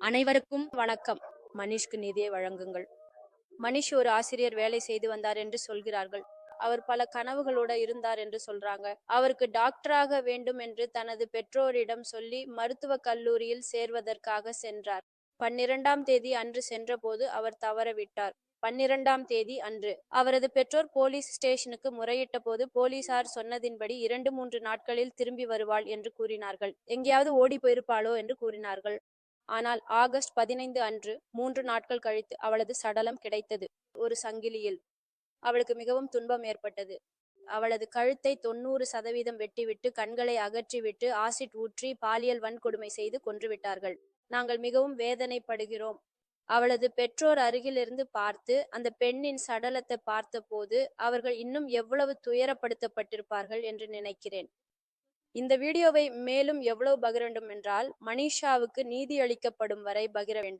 அனைவருக்கும் வணக்கம். மனிஷ்க்கு நிதியை வழங்குங்கள். மனிஷ் ஒரு ஆசிரியர் வேலை செய்து வந்தார் என்று சொல்கிறார்கள். அவர் பல கனவுகளோட இருந்தார் என்று சொல்றாங்க. அவருக்கு டாக்டராக வேண்டும் என்று தனது பெற்றோரிடம் சொல்லி மருத்துவ கல்லூரியில் சேர்வதற்காக சென்றார். பன்னிரண்டாம் தேதி அன்று சென்றபோது அவர் தவறவிட்டார். பன்னிரண்டாம் தேதி அன்று. அவரது பெற்றோர் போலீஸ் ஸ்டேஷனுக்கு முறையிட்ட போது போலீசார் சொன்னதின்படி இரண்டு மூன்று நாட்களில் திரும்பி வருவாள் என்று கூறினார்கள். எங்கேயாவது ஓடி போயிருப்பாளோ என்று கூறினார்கள். ஆனால் ஆகஸ்ட் பதினைந்து அன்று மூன்று நாட்கள் கழித்து அவளது சடலம் கிடைத்தது ஒரு சங்கிலியில். அவளுக்கு மிகவும் துன்பம் ஏற்பட்டது. அவளது கழுத்தை தொண்ணூறு சதவீதம் வெட்டிவிட்டு கண்களை அகற்றிவிட்டு ஆசிட் ஊற்றி பாலியல் வன்கொடுமை செய்து கொன்றுவிட்டார்கள் நாங்கள் மிகவும் வேதனைப்படுகிறோம். அவளது பெற்றோர் அருகிலிருந்து பார்த்து அந்த பெண்ணின் சடலத்தை பார்த்தபோது அவர்கள் இன்னும் எவ்வளவு துயரப்படுத்தப்பட்டிருப்பார்கள் என்று நினைக்கிறேன். இந்த வீடியோவை மேலும் எவ்வளவு பகிர வேண்டும் என்றால் மனிஷாவுக்கு நீதி அளிக்கப்படும் வரை பகிர வேண்டும்.